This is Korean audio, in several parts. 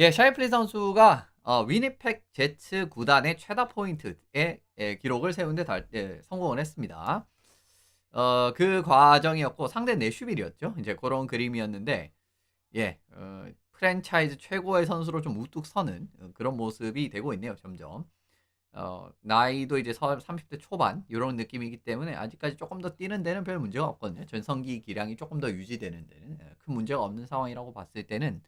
예, 샤이플리 선수가 어, 위니펙 제츠 구단의 최다 포인트의 예, 기록을 세우는데 달, 예, 성공을 했습니다. 어, 그 과정이었고 상대 내슈빌이었죠. 이제 그런 그림이었는데 예, 어, 프랜차이즈 최고의 선수로 좀 우뚝 서는 어, 그런 모습이 되고 있네요. 점점. 어, 나이도 이제 30대 초반 이런 느낌이기 때문에 아직까지 조금 더 뛰는 데는 별 문제가 없거든요. 전성기 기량이 조금 더 유지되는 데는 예, 큰 문제가 없는 상황이라고 봤을 때는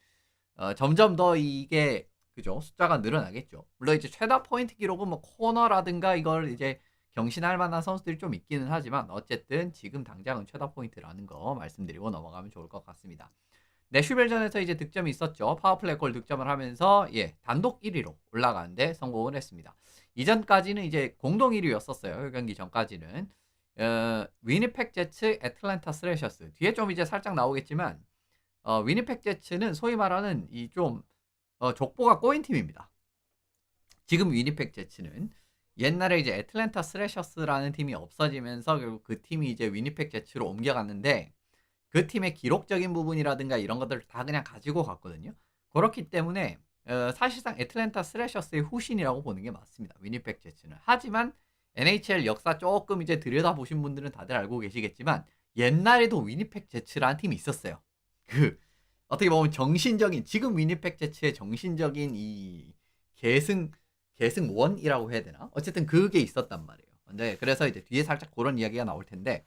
어, 점점 더 이게 그죠 숫자가 늘어나겠죠. 물론 이제 최다 포인트 기록은 뭐 코너라든가 이걸 이제 경신할 만한 선수들이 좀 있기는 하지만 어쨌든 지금 당장은 최다 포인트라는 거 말씀드리고 넘어가면 좋을 것 같습니다. 내슈벨전에서 이제 득점이 있었죠. 파워플레이 골 득점을 하면서 예 단독 1위로 올라가는데 성공을 했습니다. 이전까지는 이제 공동 1위였었어요. 경기 전까지는 어, 위니펙 제츠, 애틀랜타 스레셔스 뒤에 좀 이제 살짝 나오겠지만 어, 위니펙 제츠는 소위 말하는 이좀 어, 족보가 꼬인 팀입니다. 지금 위니펙 제츠는 옛날에 이제 애틀랜타 스레셔스라는 팀이 없어지면서 결국 그 팀이 이제 위니펙 제츠로 옮겨갔는데 그 팀의 기록적인 부분이라든가 이런 것들을 다 그냥 가지고 갔거든요. 그렇기 때문에 어, 사실상 애틀랜타 스레셔스의 후신이라고 보는 게 맞습니다. 위니펙 제츠는. 하지만 NHL 역사 조금 이제 들여다보신 분들은 다들 알고 계시겠지만 옛날에도 위니펙 제츠라는 팀이 있었어요. 그 어떻게 보면 정신적인 지금 위니펙 제츠의 정신적인 이 계승 계승 원이라고 해야 되나? 어쨌든 그게 있었단 말이에요. 근데 그래서 이제 뒤에 살짝 그런 이야기가 나올 텐데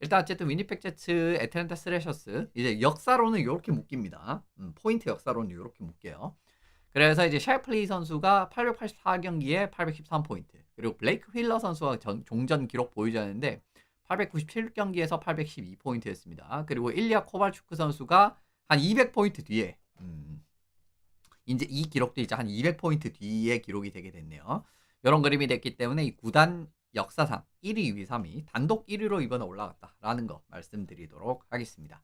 일단 어쨌든 위니펙 제츠, 애틀랜타 스레셔스 이제 역사로는 이렇게 묶입니다. 음, 포인트 역사로는 이렇게 묶여요. 그래서 이제 샤플리 선수가 884경기에 813포인트 그리고 블레이크 휠러 선수가 전, 종전 기록 보유자였는데 897경기에서 812포인트였습니다. 그리고 일리아 코발추크 선수가 한 200포인트 뒤에 음, 이제 이 기록도 이제 한 200포인트 뒤에 기록이 되게 됐네요. 이런 그림이 됐기 때문에 이 구단 역사상 1위, 2위, 3위 단독 1위로 이번에 올라갔다라는 거 말씀드리도록 하겠습니다.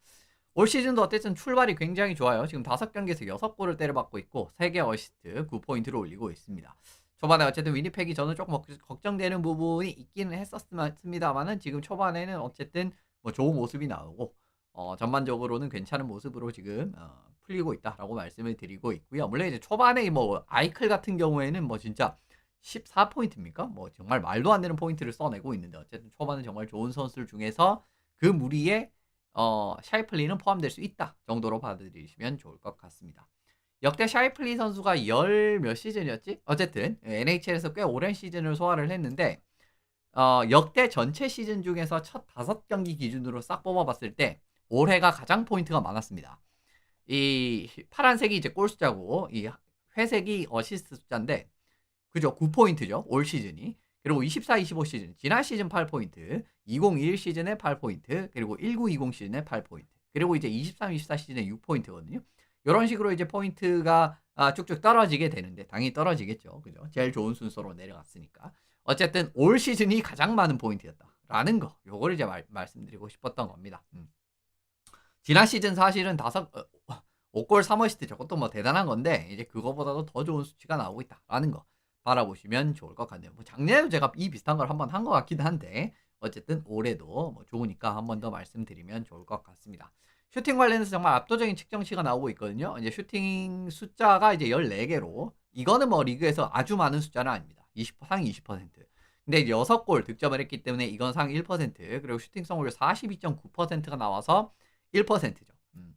올 시즌도 어쨌든 출발이 굉장히 좋아요. 지금 5경기에서 6골을 때려받고 있고 3개 어시스트 9포인트를 올리고 있습니다. 초반에 어쨌든 위니펙이 저는 조금 걱정되는 부분이 있기는 했었습니다만은 지금 초반에는 어쨌든 뭐 좋은 모습이 나오고 어, 전반적으로는 괜찮은 모습으로 지금 어, 풀리고 있다라고 말씀을 드리고 있고요. 물론 이제 초반에 뭐 아이클 같은 경우에는 뭐 진짜 14포인트입니까? 뭐 정말 말도 안 되는 포인트를 써내고 있는데 어쨌든 초반은 정말 좋은 선수들 중에서 그 무리에 어, 샤이플리는 포함될 수 있다 정도로 받아들이시면 좋을 것 같습니다. 역대 샤이플리 선수가 열 몇 시즌이었지? 어쨌든 NHL에서 꽤 오랜 시즌을 소화를 했는데 어, 역대 전체 시즌 중에서 첫 다섯 경기 기준으로 싹 뽑아봤을 때 올해가 가장 포인트가 많았습니다. 이 파란색이 이제 골 숫자고 이 회색이 어시스트 숫자인데 그죠? 9포인트죠. 올 시즌이. 그리고 24, 25 시즌, 지난 시즌 8포인트, 2021 시즌에 8포인트, 그리고 19, 20 시즌에 8포인트. 그리고 이제 23, 24 시즌에 6포인트거든요. 이런 식으로 이제 포인트가 아, 쭉쭉 떨어지게 되는데 당연히 떨어지겠죠. 그죠? 제일 좋은 순서로 내려갔으니까. 어쨌든 올 시즌이 가장 많은 포인트였다라는 거. 요거를 이제 말, 말씀드리고 싶었던 겁니다. 음. 지난 시즌 사실은 다섯 어, 5골 3어시스트 저것도 뭐 대단한 건데 이제 그거보다도 더 좋은 수치가 나오고 있다라는 거 바라보시면 좋을 것 같네요. 뭐 작년에도 제가 이 비슷한 걸 한번 한 것 같기도 한데 어쨌든 올해도 뭐 좋으니까 한 번 더 말씀드리면 좋을 것 같습니다. 슈팅 관련해서 정말 압도적인 측정치가 나오고 있거든요. 이제 슈팅 숫자가 이제 14개로 이거는 뭐 리그에서 아주 많은 숫자는 아닙니다. 20 상위 20%. 근데 이제 6골 득점을 했기 때문에 이건 상위 1% 그리고 슈팅 성공률 42.9%가 나와서 1%죠. 음.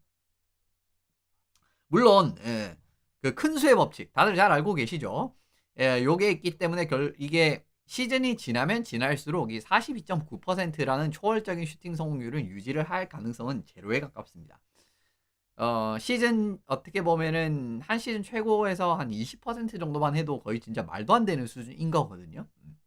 물론 예, 그큰 수의 법칙 다들 잘 알고 계시죠? 예, 요게 있기 때문에 결, 이게 시즌이 지나면 지날수록 이 42.9%라는 초월적인 슈팅 성공률은 유지를 할 가능성은 제로에 가깝습니다. 어, 시즌 어떻게 보면은 한 시즌 최고에서 한 20% 정도만 해도 거의 진짜 말도 안 되는 수준인 거거든요. 음.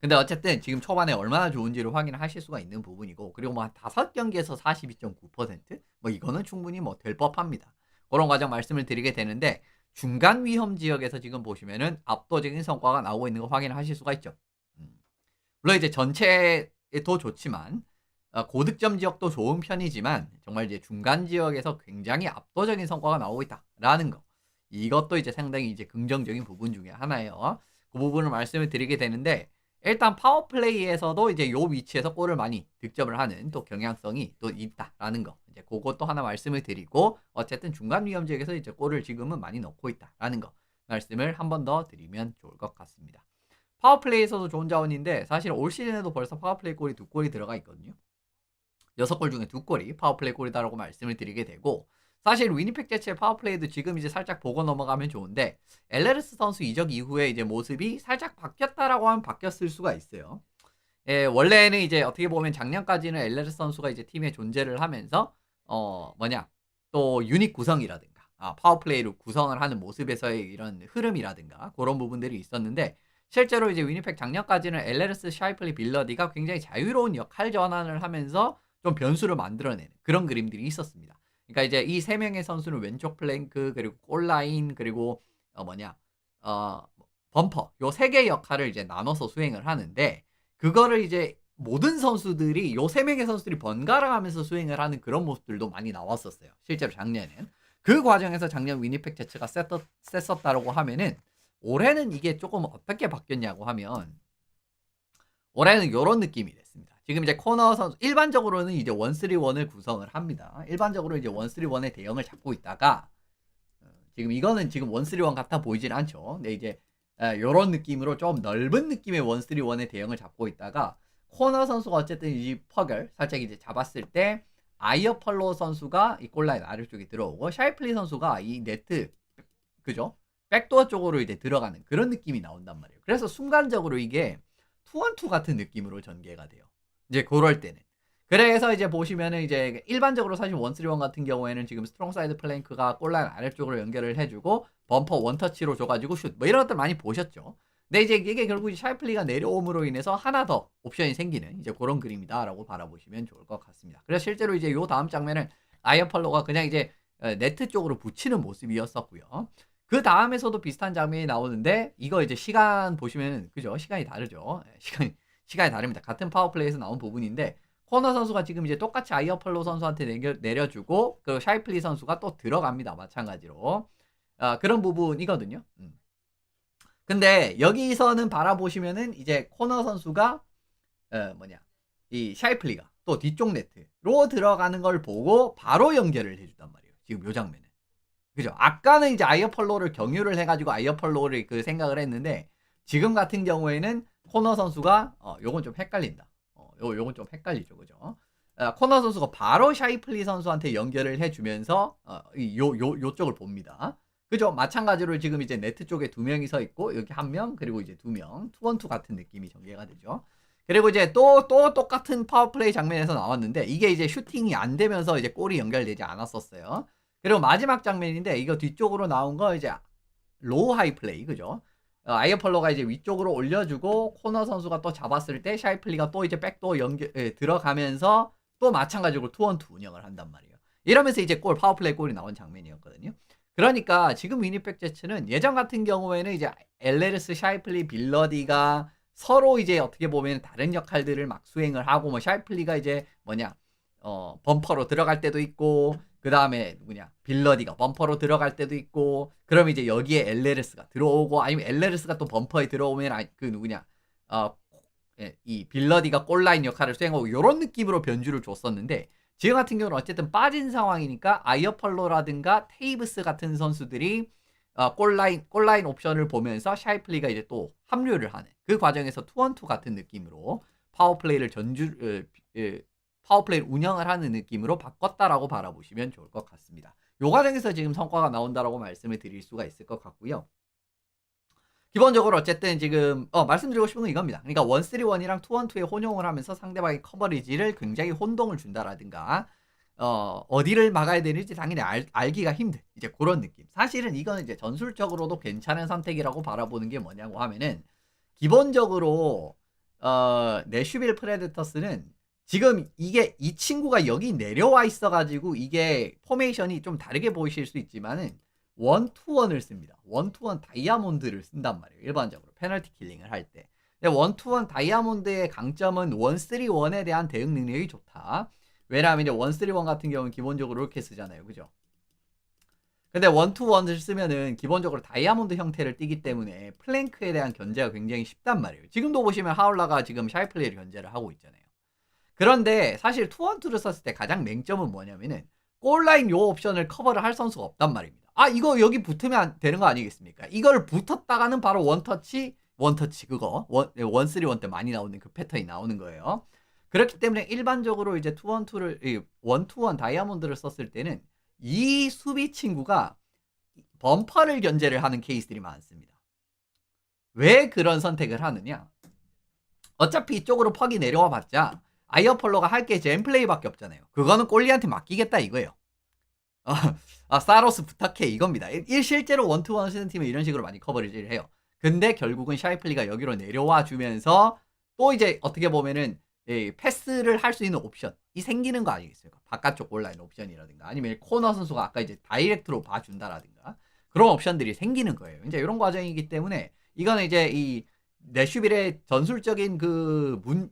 근데 어쨌든 지금 초반에 얼마나 좋은지를 확인하실 수가 있는 부분이고 그리고 뭐한 다섯 경기에서 42.9%뭐 이거는 충분히 뭐 될 법합니다. 그런 과정 말씀을 드리게 되는데 중간 위험 지역에서 지금 보시면은 압도적인 성과가 나오고 있는 거 확인하실 수가 있죠. 음. 물론 이제 전체에도 좋지만 어, 고득점 지역도 좋은 편이지만 정말 이제 중간 지역에서 굉장히 압도적인 성과가 나오고 있다라는 거. 이것도 이제 상당히 이제 긍정적인 부분 중에 하나예요. 그 부분을 말씀을 드리게 되는데 일단 파워플레이에서도 이제 요 위치에서 골을 많이 득점을 하는 또 경향성이 또 있다라는 거. 이제 그것도 하나 말씀을 드리고 어쨌든 중간 위험 지역에서 이제 골을 지금은 많이 넣고 있다라는 거 말씀을 한 번 더 드리면 좋을 것 같습니다. 파워플레이에서도 좋은 자원인데 사실 올 시즌에도 벌써 파워플레이 골이 두 골이 들어가 있거든요. 여섯 골 중에 두 골이 파워플레이 골이다라고 말씀을 드리게 되고 사실 위니펙 제치의 파워플레이도 지금 이제 살짝 보고 넘어가면 좋은데 엘레르스 선수 이적 이후에 이제 모습이 살짝 바뀌었다라고 하면 바뀌었을 수가 있어요. 예, 원래는 이제 어떻게 보면 작년까지는 엘레르스 선수가 이제 팀에 존재를 하면서 어 뭐냐 또 유닛 구성이라든가 아, 파워플레이로 구성을 하는 모습에서의 이런 흐름이라든가 그런 부분들이 있었는데 실제로 이제 위니펙 작년까지는 엘레르스 샤이플리 빌러디가 굉장히 자유로운 역할 전환을 하면서 좀 변수를 만들어내는 그런 그림들이 있었습니다. 그러니까 이제 이 세 명의 선수는 왼쪽 플랭크 그리고 골라인 그리고 어 뭐냐 어 범퍼 요 세 개의 역할을 이제 나눠서 수행을 하는데 그거를 이제 모든 선수들이 요 세 명의 선수들이 번갈아 가면서 수행을 하는 그런 모습들도 많이 나왔었어요. 실제로 작년엔. 그 과정에서 작년 위니펙 제츠가 셌었, 셌었다라고 하면은 올해는 이게 조금 어떻게 바뀌었냐고 하면 올해는 이런 느낌이 됐습니다. 지금 이제 코너 선수 일반적으로는 이제 원쓰리원을 구성을 합니다. 일반적으로 이제 원쓰리원의 대형을 잡고 있다가 어, 지금 이거는 지금 원쓰리원 같아 보이진 않죠. 근데 이제 이런 느낌으로 좀 넓은 느낌의 원쓰리원의 대형을 잡고 있다가 코너 선수가 어쨌든 이 퍽을 살짝 이제 잡았을 때 아이어펄로 선수가 이 골라인 아래쪽에 들어오고 샤이플리 선수가 이 네트 그죠? 백도어 쪽으로 이제 들어가는 그런 느낌이 나온단 말이에요. 그래서 순간적으로 이게 투원투 같은 느낌으로 전개가 돼요. 이제 그럴 때는. 그래서 이제 보시면은 이제 일반적으로 사실 원쓰리원 같은 경우에는 지금 스트롱 사이드 플랭크가 골라인 아래쪽으로 연결을 해주고 범퍼 원터치로 줘가지고 슛 뭐 이런 것들 많이 보셨죠. 근데 이제 이게 결국 샤이플리가 내려옴으로 인해서 하나 더 옵션이 생기는 이제 그런 그림이다라고 바라보시면 좋을 것 같습니다. 그래서 실제로 이제 요 다음 장면은 아이어펄로가 그냥 이제 네트 쪽으로 붙이는 모습이었었고요. 그 다음에서도 비슷한 장면이 나오는데 이거 이제 시간 보시면 그죠? 시간이 다르죠. 시간이 시간이 다릅니다. 같은 파워플레이에서 나온 부분인데 코너 선수가 지금 이제 똑같이 아이어펄로 선수한테 내려, 내려주고 그 샤이플리 선수가 또 들어갑니다. 마찬가지로 아, 그런 부분이거든요. 음. 근데 여기서는 바라보시면은 이제 코너 선수가 어, 뭐냐 이 샤이플리가 또 뒤쪽 네트로 들어가는 걸 보고 바로 연결을 해주단 말이에요. 지금 요 장면은 그죠? 아까는 이제 아이어펄로를 경유를 해가지고 아이어펄로를 그 생각을 했는데 지금 같은 경우에는 코너 선수가 어 요건 좀 헷갈린다. 어 요, 요건 좀 헷갈리죠, 그죠? 어, 코너 선수가 바로 샤이플리 선수한테 연결을 해주면서 어, 요, 요, 요쪽을 봅니다. 그죠? 마찬가지로 지금 이제 네트 쪽에 두 명이 서 있고 여기 한 명 그리고 이제 두 명 투원투 같은 느낌이 전개가 되죠. 그리고 이제 또 또 똑같은 파워플레이 장면에서 나왔는데 이게 이제 슈팅이 안 되면서 이제 골이 연결되지 않았었어요. 그리고 마지막 장면인데 이거 뒤쪽으로 나온 거 이제 로우 하이 플레이 그죠? 어, 아이어펄로가 이제 위쪽으로 올려주고 코너 선수가 또 잡았을 때 샤이플리가 또 이제 백도 연결 예, 들어가면서 또 마찬가지로 투원투 운영을 한단 말이에요. 이러면서 이제 골 파워플레이 골이 나온 장면이었거든요. 그러니까 지금 위니펙 제츠는 예전 같은 경우에는 이제 엘레르스, 샤이플리, 빌러디가 서로 이제 어떻게 보면 다른 역할들을 막 수행을 하고 뭐 샤이플리가 이제 뭐냐 어 범퍼로 들어갈 때도 있고 그 다음에 누구냐? 빌러디가 범퍼로 들어갈 때도 있고 그럼 이제 여기에 엘레르스가 들어오고 아니면 엘레르스가 또 범퍼에 들어오면 그 누구냐? 어, 예, 이 빌러디가 골라인 역할을 수행하고 이런 느낌으로 변주를 줬었는데 지금 같은 경우는 어쨌든 빠진 상황이니까 아이어펄로라든가 테이브스 같은 선수들이 어, 골라인 골라인 옵션을 보면서 샤이플리가 이제 또 합류를 하는 그 과정에서 투원투 같은 느낌으로 파워플레이를 전주 어, 어, 파워플레이를 운영을 하는 느낌으로 바꿨다라고 바라보시면 좋을 것 같습니다. 요 과정에서 지금 성과가 나온다라고 말씀을 드릴 수가 있을 것 같고요. 기본적으로 어쨌든 지금 어, 말씀드리고 싶은 건 이겁니다. 그러니까 원쓰리 원이랑 투원투에 혼용을 하면서 상대방의 커버리지를 굉장히 혼동을 준다라든가 어, 어디를 막아야 되는지 당연히 알, 알기가 힘든 이제 그런 느낌. 사실은 이거는 이제 전술적으로도 괜찮은 선택이라고 바라보는 게 뭐냐고 하면은 기본적으로 어, 내슈빌 프레데터스는 지금 이게 이 친구가 여기 내려와 있어가지고 이게 포메이션이 좀 다르게 보이실 수 있지만은 원투원을 씁니다. 원투원 다이아몬드를 쓴단 말이에요. 일반적으로 페널티 킬링을 할 때. 원투원 다이아몬드의 강점은 원쓰리 원에 대한 대응 능력이 좋다. 왜냐하면 이제 원쓰리 원 같은 경우는 기본적으로 이렇게 쓰잖아요. 그죠? 근데 원투원을 쓰면은 기본적으로 다이아몬드 형태를 띠기 때문에 플랭크에 대한 견제가 굉장히 쉽단 말이에요. 지금도 보시면 하울라가 지금 샤이플레이를 견제를 하고 있잖아요. 그런데 사실 투원투를 썼을 때 가장 맹점은 뭐냐면은 골라인 요 옵션을 커버를 할 선수가 없단 말입니다. 아 이거 여기 붙으면 안 되는 거 아니겠습니까? 이걸 붙었다가는 바로 원터치 원터치 그거 원 원쓰리 원때 많이 나오는 그 패턴이 나오는 거예요. 그렇기 때문에 일반적으로 이제 투원투를 원투원 다이아몬드를 썼을 때는 이 수비 친구가 범퍼를 견제를 하는 케이스들이 많습니다. 왜 그런 선택을 하느냐? 어차피 이쪽으로 퍽이 내려와 봤자 아이어폴로가 할게 젠플레이밖에 없잖아요. 그거는 꼴리한테 맡기겠다 이거예요. 어, 아, 사로스 부탁해 이겁니다. 일, 실제로 원투원 쓰는 팀은 이런 식으로 많이 커버리지를 해요. 근데 결국은 샤이플리가 여기로 내려와 주면서 또 이제 어떻게 보면은 예, 패스를 할 수 있는 옵션이 생기는 거 아니겠습니까? 바깥쪽 온라인 옵션이라든가 아니면 코너 선수가 아까 이제 다이렉트로 봐준다라든가 그런 옵션들이 생기는 거예요. 이제 이런 과정이기 때문에 이거는 이제 이 내슈빌의 전술적인 그 문,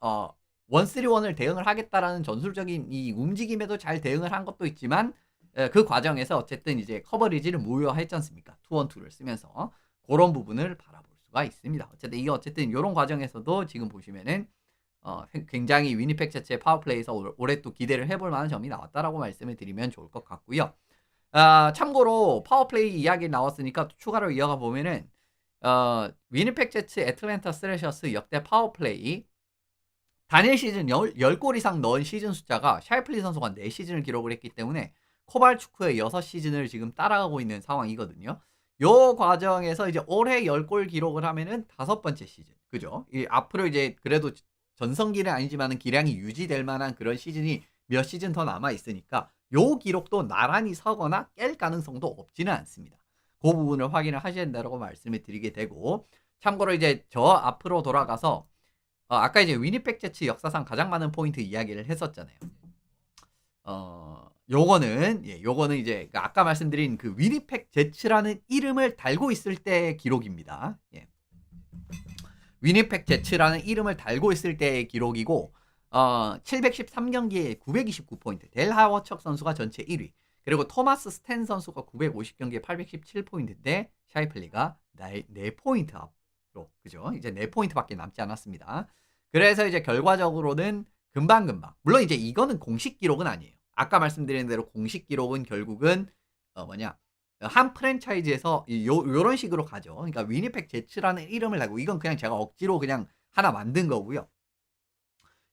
어, 원쓰리원을 대응을 하겠다라는 전술적인 이 움직임에도 잘 대응을 한 것도 있지만 에, 그 과정에서 어쨌든 이제 커버리지를 무효했지 않습니까? 투원투를 쓰면서 그런 부분을 바라볼 수가 있습니다. 어쨌든 이게 어쨌든 이런 과정에서도 지금 보시면은 어, 굉장히 위니펙 자체의 파워플레이에서 올해 또 기대를 해볼 만한 점이 나왔다라고 말씀을 드리면 좋을 것 같고요. 아, 참고로 파워플레이 이야기 나왔으니까 추가로 이어가 보면은 어, 위니펙 제츠 애틀랜타 스레셔스 역대 파워플레이 단일 시즌 10, 10 골 이상 넣은 시즌 숫자가 샤이플리 선수가 4시즌을 기록을 했기 때문에 코발 축구의 6시즌을 지금 따라가고 있는 상황이거든요. 요 과정에서 이제 올해 10골 기록을 하면은 다섯 번째 시즌. 그죠? 이 앞으로 이제 그래도 전성기는 아니지만은 기량이 유지될 만한 그런 시즌이 몇 시즌 더 남아 있으니까 요 기록도 나란히 서거나 깰 가능성도 없지는 않습니다. 그 부분을 확인을 하셔야 된다고 말씀을 드리게 되고 참고로 이제 저 앞으로 돌아가서 어, 아까 이제 위니펙 제츠 역사상 가장 많은 포인트 이야기를 했었잖아요. 어, 요거는 예, 요거는 이제 그 아까 말씀드린 그 위니펙 제츠라는 이름을 달고 있을 때 기록입니다. 예. 위니펙 제츠라는 이름을 달고 있을 때의 기록이고 어, 713경기에 929포인트. 델 하워척 선수가 전체 1위. 그리고 토마스 스탠 선수가 950경기에 817포인트인데 샤이플리가 4포인트 앞으로. 그죠? 이제 4포인트밖에 남지 않았습니다. 그래서 이제 결과적으로는 금방금방. 물론 이제 이거는 공식 기록은 아니에요. 아까 말씀드린 대로 공식 기록은 결국은 어 뭐냐? 한 프랜차이즈에서 요, 요런 식으로 가죠. 그러니까 위니펙 제츠라는 이름을 달고 이건 그냥 제가 억지로 그냥 하나 만든 거고요.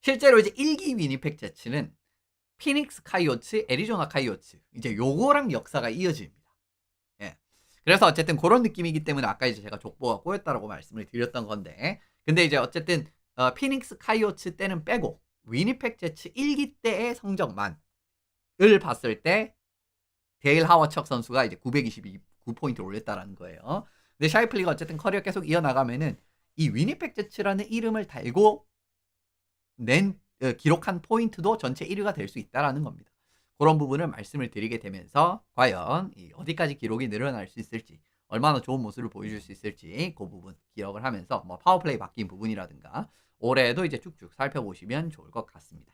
실제로 이제 1기 위니펙 제츠는 피닉스 카이오츠, 애리조나 카이오츠 이제 요거랑 역사가 이어집니다. 예. 그래서 어쨌든 그런 느낌이기 때문에 아까 이제 제가 족보가 꼬였다라고 말씀을 드렸던 건데 근데 이제 어쨌든 어, 피닉스 카이오츠 때는 빼고 위니펙 제츠 1기 때의 성적만을 봤을 때 데일 하워척 선수가 이제 929포인트를 올렸다라는 거예요. 근데 샤이플리가 어쨌든 커리어 계속 이어나가면은 이 위니펙 제츠라는 이름을 달고 낸 어, 기록한 포인트도 전체 1위가 될 수 있다라는 겁니다. 그런 부분을 말씀을 드리게 되면서 과연 어디까지 기록이 늘어날 수 있을지 얼마나 좋은 모습을 보여줄 수 있을지 그 부분 기억을 하면서 뭐 파워플레이 바뀐 부분이라든가 올해도 이제 쭉쭉 살펴보시면 좋을 것 같습니다.